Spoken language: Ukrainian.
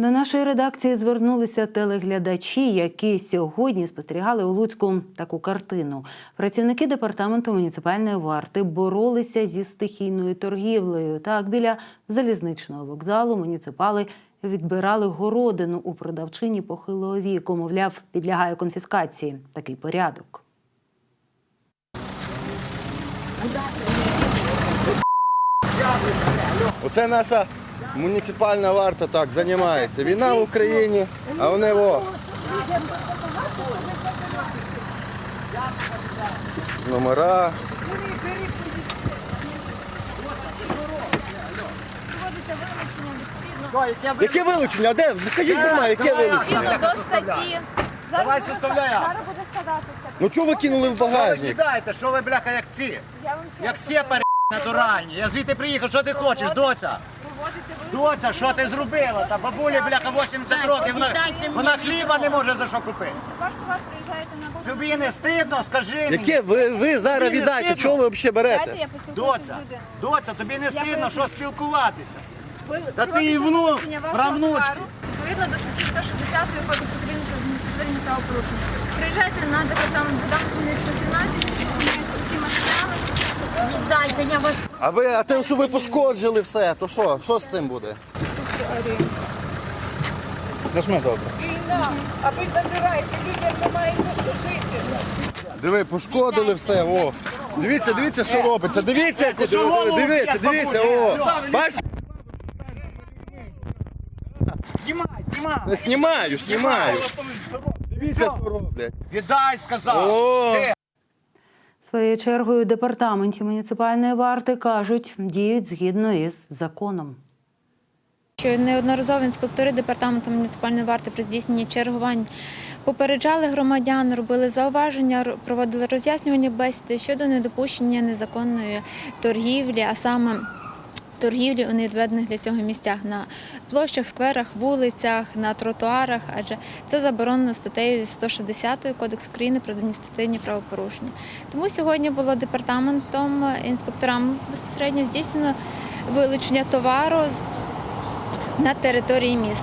До нашої редакції звернулися телеглядачі, які сьогодні спостерігали у Луцьку таку картину. Працівники департаменту муніципальної варти боролися зі стихійною торгівлею. Так, біля залізничного вокзалу муніципали відбирали городину у продавчині похилого віку. Мовляв, підлягає конфіскації. Такий порядок. Оце наша муніципальна варта так займається. Війна в Україні, а вони во. Номера. Яке вилучення? Де? Покажіть немає, яке вилучення? до статті. Зараз Давай буде составляй ска- акт. Зараз буде складатися. Ну чого ви кинули в Що ви багажник? кидаєте? Що ви, бляха, як ці? Я вам ще Як раз сепари натуральні. Я звідти приїхав, що ти хочеш, доця? Доця, що ти зробила? Та бабулі, бляха, 80 років, вона, вона хліба не може за що купити. Приїжджаєте на базар. Тобі не стидно, скажи мені. Яке? Ви, ви зараз Тобі не віддайте, стидно? чого ви взагалі Дайте берете? я поспілкуюся з Доця, доця, тобі не стидно, що спілкуватися. Та ти і внук, товару Відповідно до статті 160 Кодексу України про адміністративні правопорушення. Приїжджайте на департамент Хмельницького 17, оформляйте усі матеріали. Віддайте, я ваш А ви, а те, що ви пошкоджили все, то що? Що з цим буде? А ви забираєте, людям немає за що жити. Диви, пошкодили все, о. Дивіться, дивіться, що робиться. Дивіться, як що голову дивіться, дивіться, о. Бачите? Знімай, знімай. Я Знімаю, знімаю. Дивіться, що роблять. Віддай, сказав. О. Своєю чергою департаменті муніципальної варти кажуть, діють згідно із законом. що неодноразово інспектори департаменту муніципальної варти при здійсненні чергувань попереджали громадян, робили зауваження, проводили роз'яснювання бесіди щодо недопущення незаконної торгівлі, а саме торгівлі у невідведених для цього місцях на площах, скверах, вулицях, на тротуарах, адже це заборонено статтею 160 Кодексу України про адміністративні правопорушення. Тому сьогодні було департаментом е, інспекторам безпосередньо здійснено вилучення товару на території міста.